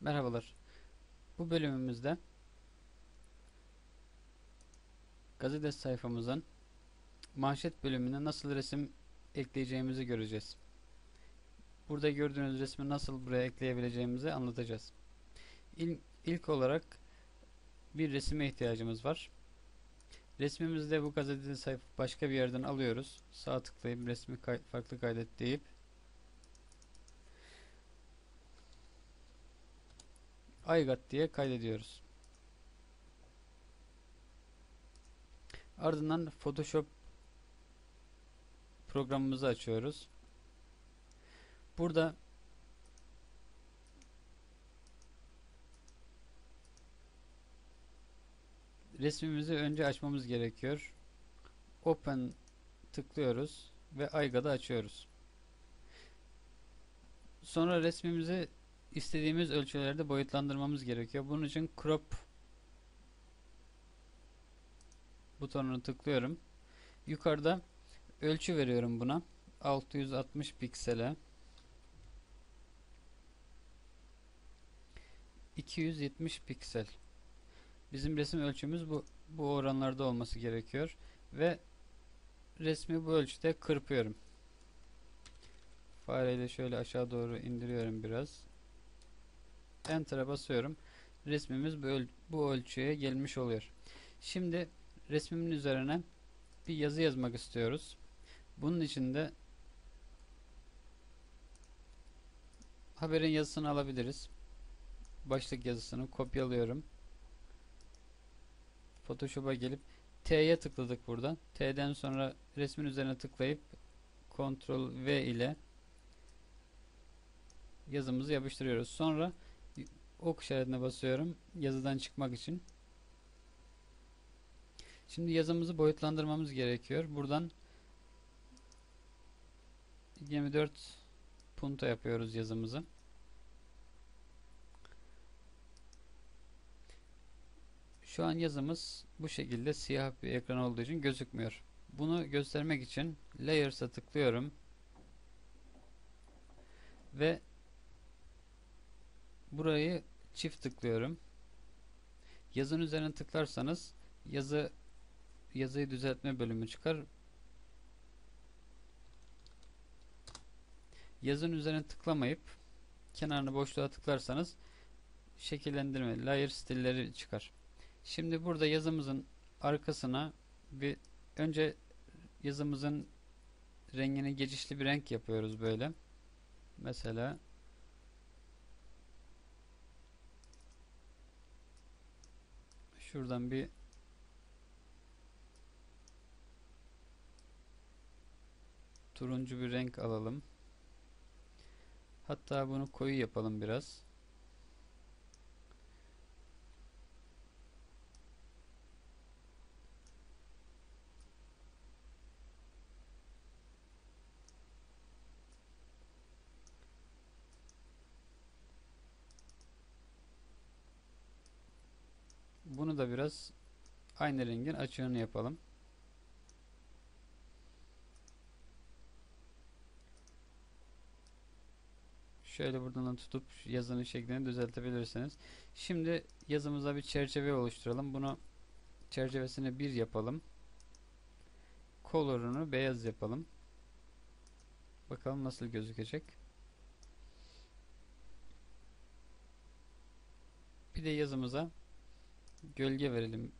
Merhabalar. Bu bölümümüzde gazete sayfamızın manşet bölümüne nasıl resim ekleyeceğimizi göreceğiz. Burada gördüğünüz resmi nasıl buraya ekleyebileceğimizi anlatacağız. İlk, ilk olarak bir resime ihtiyacımız var. Resmimizde bu gazete sayfa başka bir yerden alıyoruz. Sağ tıklayıp resmi kay farklı kaydet deyip aygat diye kaydediyoruz. Ardından Photoshop programımızı açıyoruz. Burada resmimizi önce açmamız gerekiyor. Open tıklıyoruz ve aygadı açıyoruz. Sonra resmimizi istediğimiz ölçülerde boyutlandırmamız gerekiyor. Bunun için crop butonunu tıklıyorum. Yukarıda ölçü veriyorum buna. 660 piksele 270 piksel. Bizim resim ölçümüz bu bu oranlarda olması gerekiyor ve resmi bu ölçüde kırpıyorum. Fareyle şöyle aşağı doğru indiriyorum biraz. Enter'a basıyorum. Resmimiz bu, öl bu ölçüye gelmiş oluyor. Şimdi resmimin üzerine bir yazı yazmak istiyoruz. Bunun için de haberin yazısını alabiliriz. Başlık yazısını kopyalıyorum. Photoshop'a gelip T'ye tıkladık buradan. T'den sonra resmin üzerine tıklayıp Ctrl V ile yazımızı yapıştırıyoruz. Sonra ok işaretine basıyorum yazıdan çıkmak için. Şimdi yazımızı boyutlandırmamız gerekiyor. Buradan 24 punto yapıyoruz yazımızı. Şu an yazımız bu şekilde siyah bir ekran olduğu için gözükmüyor. Bunu göstermek için Layers'a tıklıyorum. Ve burayı çift tıklıyorum. Yazın üzerine tıklarsanız yazı yazıyı düzeltme bölümü çıkar. Yazın üzerine tıklamayıp kenarını boşluğa tıklarsanız şekillendirme, layer stilleri çıkar. Şimdi burada yazımızın arkasına bir önce yazımızın rengini geçişli bir renk yapıyoruz böyle. Mesela şuradan bir turuncu bir renk alalım. Hatta bunu koyu yapalım biraz. Da biraz aynı rengin açığını yapalım. Şöyle buradan tutup yazının şeklini düzeltebilirsiniz. Şimdi yazımıza bir çerçeve oluşturalım. Bunu çerçevesini bir yapalım. Color'unu beyaz yapalım. Bakalım nasıl gözükecek. Bir de yazımıza gölge verelim.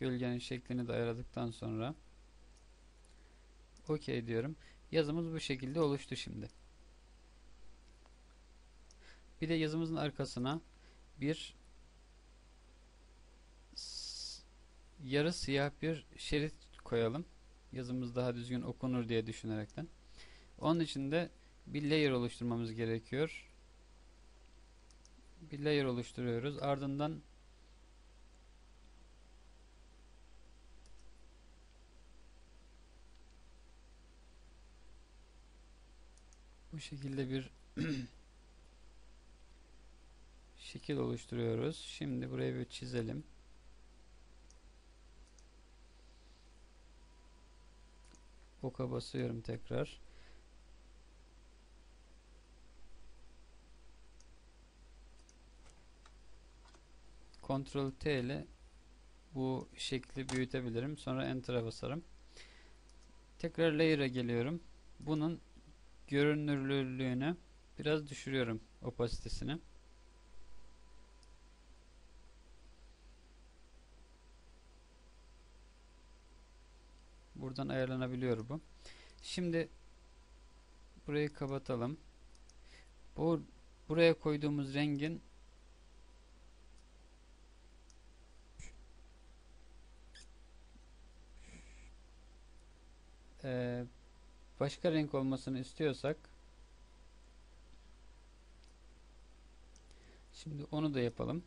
Gölgenin şeklini de ayarladıktan sonra OK diyorum. Yazımız bu şekilde oluştu şimdi. Bir de yazımızın arkasına bir yarı siyah bir şerit koyalım. Yazımız daha düzgün okunur diye düşünerekten. Onun için de bir layer oluşturmamız gerekiyor. Bir layer oluşturuyoruz. Ardından bu şekilde bir şekil oluşturuyoruz. Şimdi burayı bir çizelim. Oka basıyorum tekrar. Ctrl T ile bu şekli büyütebilirim. Sonra Enter'a basarım. Tekrar Layer'a geliyorum. Bunun görünürlülüğünü biraz düşürüyorum. Opasitesini. Buradan ayarlanabiliyor bu. Şimdi burayı kapatalım. Bu buraya koyduğumuz rengin e, başka renk olmasını istiyorsak şimdi onu da yapalım.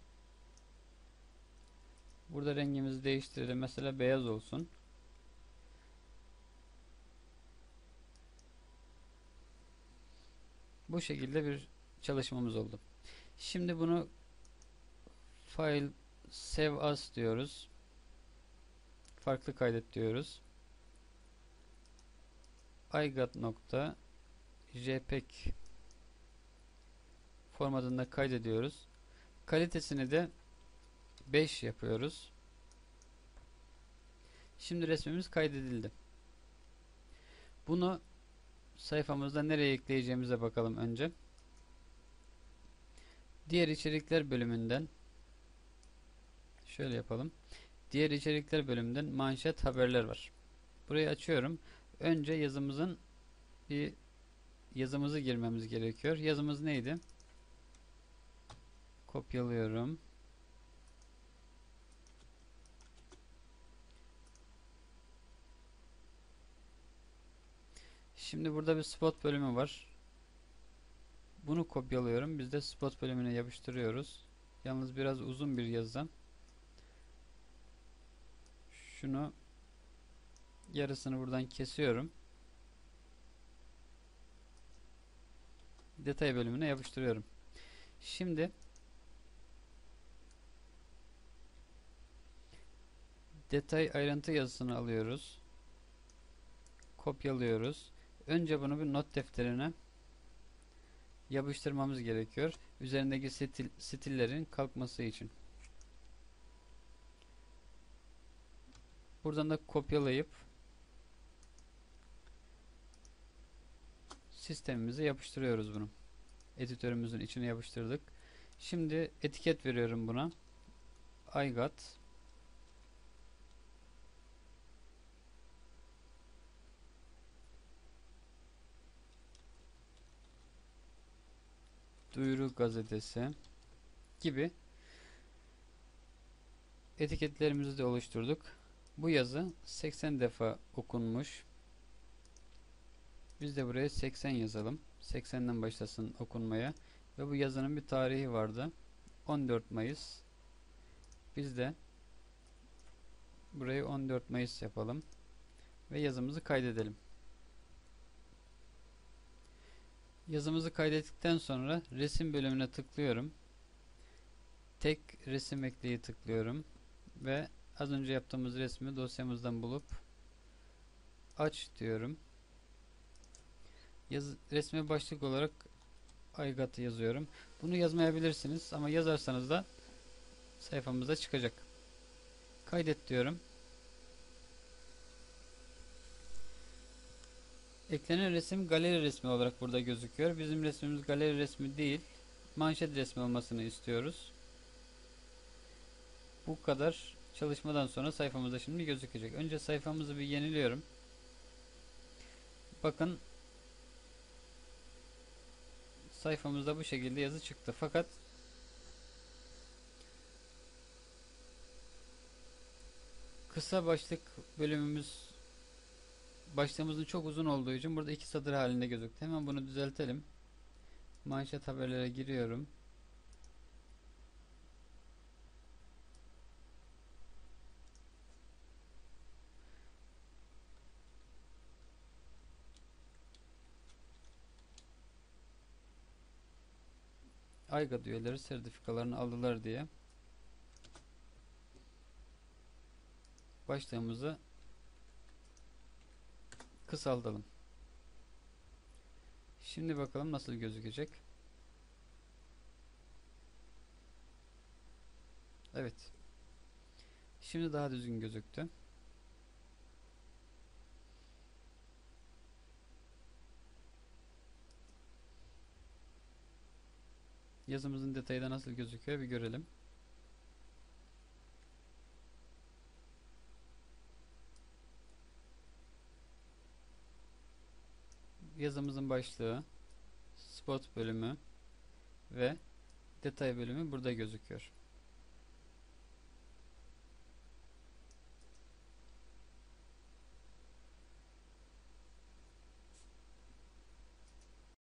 Burada rengimizi değiştirelim. Mesela beyaz olsun. Bu şekilde bir çalışmamız oldu. Şimdi bunu file save as diyoruz. Farklı kaydet diyoruz. igot.jpeg formatında kaydediyoruz. Kalitesini de 5 yapıyoruz. Şimdi resmimiz kaydedildi. Bunu sayfamızda nereye ekleyeceğimize bakalım önce. Diğer içerikler bölümünden şöyle yapalım. Diğer içerikler bölümünden manşet haberler var. Burayı açıyorum. Önce yazımızın bir yazımızı girmemiz gerekiyor. Yazımız neydi? Kopyalıyorum. Şimdi burada bir spot bölümü var. Bunu kopyalıyorum. Biz de spot bölümüne yapıştırıyoruz. Yalnız biraz uzun bir yazı. Şunu yarısını buradan kesiyorum. Detay bölümüne yapıştırıyorum. Şimdi detay ayrıntı yazısını alıyoruz. Kopyalıyoruz. Önce bunu bir not defterine yapıştırmamız gerekiyor. Üzerindeki stil, stillerin kalkması için. Buradan da kopyalayıp sistemimize yapıştırıyoruz bunu. Editörümüzün içine yapıştırdık. Şimdi etiket veriyorum buna. I got duyuru gazetesi gibi etiketlerimizi de oluşturduk. Bu yazı 80 defa okunmuş. Biz de buraya 80 yazalım. 80'den başlasın okunmaya. Ve bu yazının bir tarihi vardı. 14 Mayıs. Biz de burayı 14 Mayıs yapalım. Ve yazımızı kaydedelim. Yazımızı kaydettikten sonra resim bölümüne tıklıyorum. Tek resim ekleyi tıklıyorum. Ve az önce yaptığımız resmi dosyamızdan bulup aç diyorum. Yaz, resme başlık olarak Aygat'ı yazıyorum. Bunu yazmayabilirsiniz ama yazarsanız da sayfamızda çıkacak. Kaydet diyorum. Eklenen resim galeri resmi olarak burada gözüküyor. Bizim resmimiz galeri resmi değil. Manşet resmi olmasını istiyoruz. Bu kadar çalışmadan sonra sayfamızda şimdi gözükecek. Önce sayfamızı bir yeniliyorum. Bakın sayfamızda bu şekilde yazı çıktı. Fakat kısa başlık bölümümüz başlığımızın çok uzun olduğu için burada iki satır halinde gözüktü. Hemen bunu düzeltelim. Manşet haberlere giriyorum. Ayga üyeleri sertifikalarını aldılar diye başlığımızı kısaltalım. Şimdi bakalım nasıl gözükecek. Evet. Şimdi daha düzgün gözüktü. Yazımızın detayı da nasıl gözüküyor bir görelim. Yazımızın başlığı, spot bölümü ve detay bölümü burada gözüküyor.